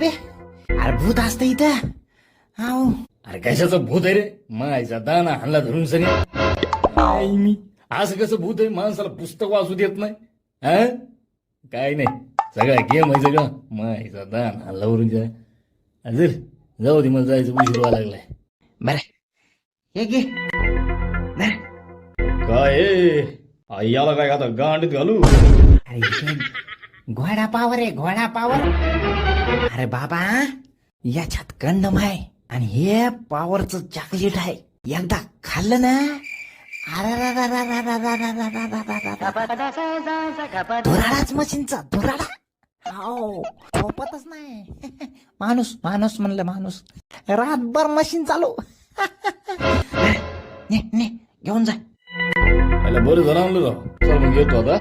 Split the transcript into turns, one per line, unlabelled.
बे अरे भूत असतं इथं हाव
अरे कशाचं भूत आहे रे मायचा दाना हल्ला धरून सनी आई मी असं कसं भूत आहे माणसाला पुस्तक वाचू देत नाही हा काय नाही सगळा गेम आहे सगळं मायचा दाना हल्ला भरून जा अजर जाऊ दे मला जायचं उशीर व्हायला लागलाय
बर हे घे.
काय आहे? आई याला काय आता गांडीत घालू
अरे घोडा पावर आहे घोडा पावर. अरे बाबा याच्यात कंडम आहे आणि हे पावरचं चॉकलेट आहे. एकदा खाल्लं ना? धुराडाच मशीनचा धुराडा हो झोपतच नाही माणूस माणूस म्हणलं माणूस रातभर मशीन चालू ने ने घेऊन जा
बरं झालं म्हणलं चल मग येतो आता